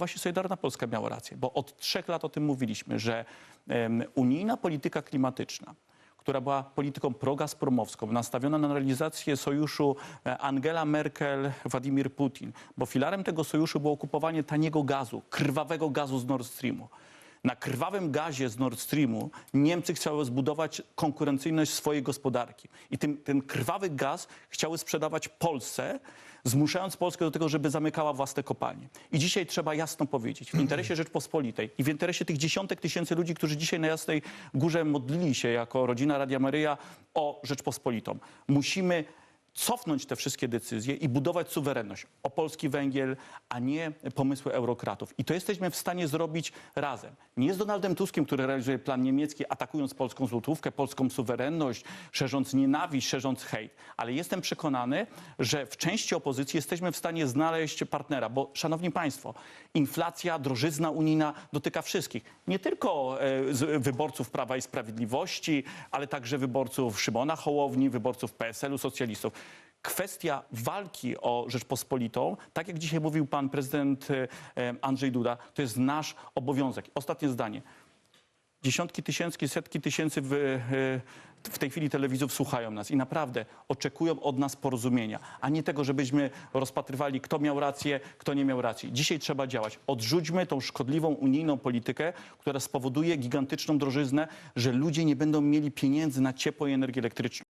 właśnie Solidarna Polska miała rację, bo od trzech lat o tym mówiliśmy, że em, unijna polityka klimatyczna, która była polityką progazpromowską, nastawiona na realizację sojuszu e, Angela Merkel, Władimir Putin, bo filarem tego sojuszu było kupowanie taniego gazu, krwawego gazu z Nord Streamu. Na krwawym gazie z Nord Streamu Niemcy chciały zbudować konkurencyjność swojej gospodarki. I tym, ten krwawy gaz chciały sprzedawać Polsce, zmuszając Polskę do tego, żeby zamykała własne kopalnie. I dzisiaj trzeba jasno powiedzieć, w interesie Rzeczpospolitej i w interesie tych dziesiątek tysięcy ludzi, którzy dzisiaj na Jasnej Górze modlili się jako rodzina Radia Maryja o Rzeczpospolitą. Musimy cofnąć te wszystkie decyzje i budować suwerenność. O polski węgiel, a nie pomysły eurokratów. I to jesteśmy w stanie zrobić razem. Nie z Donaldem Tuskiem, który realizuje plan niemiecki, atakując polską złotówkę, polską suwerenność, szerząc nienawiść, szerząc hejt. Ale jestem przekonany, że w części opozycji jesteśmy w stanie znaleźć partnera, bo szanowni państwo, inflacja, drożyzna unijna dotyka wszystkich. Nie tylko e, wyborców Prawa i Sprawiedliwości, ale także wyborców Szymona Hołowni, wyborców PSL-u, socjalistów. Kwestia walki o Rzeczpospolitą, tak jak dzisiaj mówił pan prezydent e, Andrzej Duda, to jest nasz obowiązek. Ostatnie zdanie. Dziesiątki tysięcy, setki tysięcy w, e, w tej chwili telewizów słuchają nas i naprawdę oczekują od nas porozumienia, a nie tego, żebyśmy rozpatrywali, kto miał rację, kto nie miał racji. Dzisiaj trzeba działać. Odrzućmy tą szkodliwą unijną politykę, która spowoduje gigantyczną drożyznę, że ludzie nie będą mieli pieniędzy na ciepło i energię elektryczną.